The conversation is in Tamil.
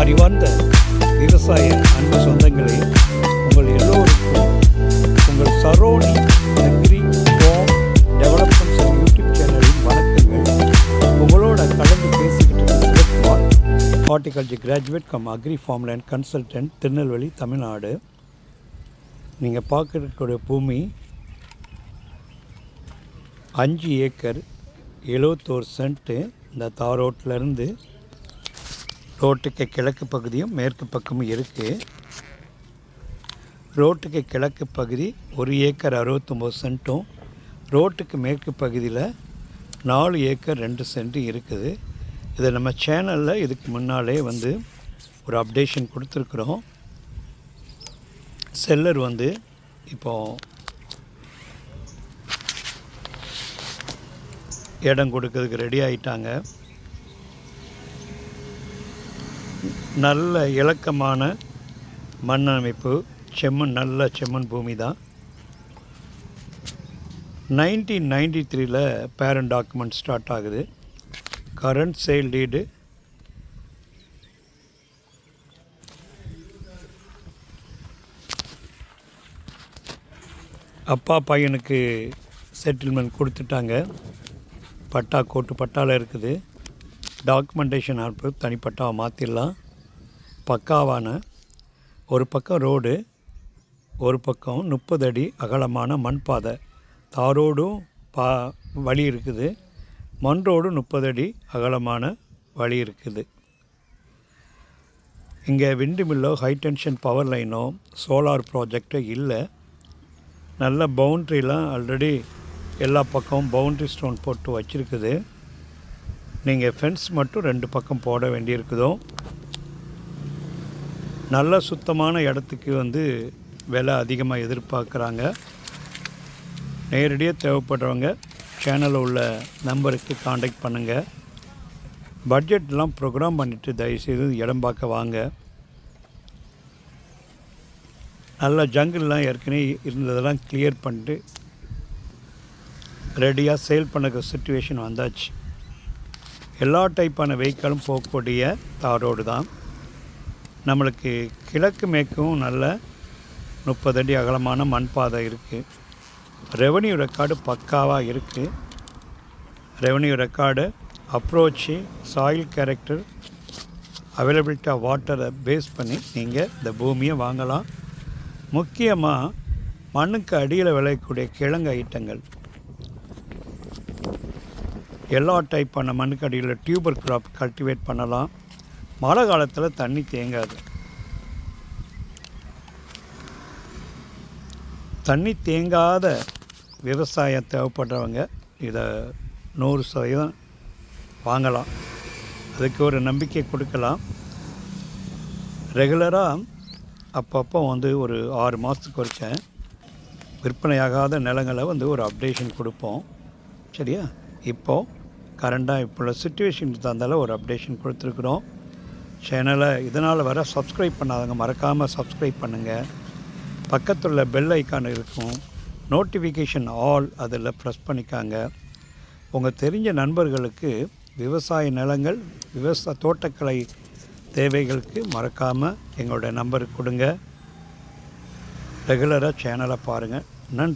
அறிவார்ந்த விவசாய அன்பு சொந்தங்களே உங்கள் எல்லோருக்கும் உங்கள் Sarodi agri home developments YouTube சேனலின் வணக்கங்கள். உங்களோட கலந்து பேசிக்கிட்டு Sivakumar horticulture graduate cum agri farmland consultant Tirunelveli Tamil Nadu. நீங்கள் பார்க்கக்கூடிய பூமி அஞ்சு ஏக்கர் எழுவத்தோரு சென்ட்டு. இந்த தார் ரோட்டுக்கு கிழக்கு பகுதியும் மேற்கு பக்கமும் இருக்குது ரோட்டுக்கு கிழக்கு பகுதி ஒரு ஏக்கர் அறுபத்தொம்போது சென்ட்டும் ரோட்டுக்கு மேற்கு பகுதியில் நாலு ஏக்கர் ரெண்டு சென்ட்டும் இருக்குது. இதை நம்ம சேனலில் இதுக்கு முன்னாலே வந்து ஒரு அப்டேஷன் கொடுத்துருக்குறோம். செல்லர் வந்து இப்போது இடம் கொடுக்கறதுக்கு ரெடி ஆகிட்டாங்க நல்ல இலக்கமான மண் அமைப்பு செம்மண் நல்ல செம்மண் பூமி தான் நைன்டீன் நைன்டி த்ரீல பேரண்ட் டாக்குமெண்ட் ஸ்டார்ட் ஆகுது. கரண்ட் சேல் டீடு அப்பா பையனுக்கு செட்டில்மெண்ட் கொடுத்துட்டாங்க. பட்டா கோட்டு பட்டாவில் இருக்குது. டாக்குமெண்டேஷன் அனுப்பு தனிப்பட்டாவை மாற்றிடலாம் பக்காவான ஒரு பக்கம் ரோடு ஒரு பக்கம் முப்பது அடி அகலமான மண் பாதை தாரோடும் பா வழி இருக்குது. மண் ரோடு முப்பது அடி அகலமான வழி இருக்குது. இங்கே விண்டு மில்லோ ஹை டென்ஷன் பவர் லைனோ சோலார் ப்ராஜெக்டோ இல்லை. நல்ல பவுண்ட்ரிலாம் ஆல்ரெடி எல்லா பக்கமும் பவுண்ட்ரி ஸ்டோன் போட்டு வச்சுருக்குது. நீங்கள் ஃபென்ஸ் மட்டும் ரெண்டு பக்கம் போட வேண்டியிருக்குதோ நல்ல சுத்தமான இடத்துக்கு வந்து விலை அதிகமாக எதிர்பார்க்குறாங்க. நேரடியாக தேவைப்படுறவங்க சேனலில் உள்ள நம்பருக்கு காண்டாக்ட் பண்ணுங்கள் பட்ஜெட்லாம் ப்ரோக்ராம் பண்ணிவிட்டு தயவுசெய்து இடம் பார்க்க வாங்க. நல்ல ஜங்கிள்லாம் ஏற்கனவே இருந்ததெல்லாம் கிளியர் பண்ணிட்டு ரெடியாக சேல் பண்ணுற சுச்சுவேஷன் வந்தாச்சு. எல்லா டைப்பான வெஹிக்கிளும் போகக்கூடிய தாரோடு தான். நம்மளுக்கு கிழக்கு மேற்கும் நல்ல முப்பது அடி அகலமான மண் பாதை இருக்குது ரெவன்யூ ரெக்கார்டு பக்காவாக இருக்குது revenue record approach soil character availability of வாட்டரை பேஸ் பண்ணி நீங்கள் இந்த பூமியை வாங்கலாம். முக்கியமாக மண்ணுக்கு அடியில் விளையக்கூடிய கிழங்கு ஐட்டங்கள். எல்லா டைப்பான மண்ணுக்கு அடியில் டியூபர் கிராப் கல்டிவேட் பண்ணலாம். மழை காலத்தில் தண்ணி தேங்காது. தண்ணி தேங்காத விவசாயம் தேவைப்படுறவங்க இதை நூறு சதவீதம் வாங்கலாம். அதுக்கு ஒரு நம்பிக்கை கொடுக்கலாம். ரெகுலராக அப்பப்போ வந்து ஒரு ஆறு மாதத்துக்கு வரைச்சேன் விற்பனையாகாத நிலங்களை வந்து ஒரு அப்டேஷன் கொடுப்போம். சரியா? இப்போது கரண்டாக இப்போ உள்ள சுச்சுவேஷனுக்கு தகுந்தால ஒரு அப்டேஷன் கொடுத்துருக்குறோம். சேனலை இதனால் வர சப்ஸ்கிரைப் பண்ணாதவங்க மறக்காமல் சப்ஸ்கிரைப் பண்ணுங்கள் பக்கத்தில் உள்ள பெல் ஐக்கான் இருக்கும். நோட்டிஃபிகேஷன் ஆல் அதில் ப்ரெஸ் பண்ணிக்காங்க. உங்கள் தெரிஞ்ச நண்பர்களுக்கு விவசாய நிலங்கள் விவசாய தோட்டக்கலை தேவைகளுக்கு மறக்காமல் எங்களோட நம்பருக்கு கொடுங்க. ரெகுலராக சேனலை பாருங்கள் நன்றி.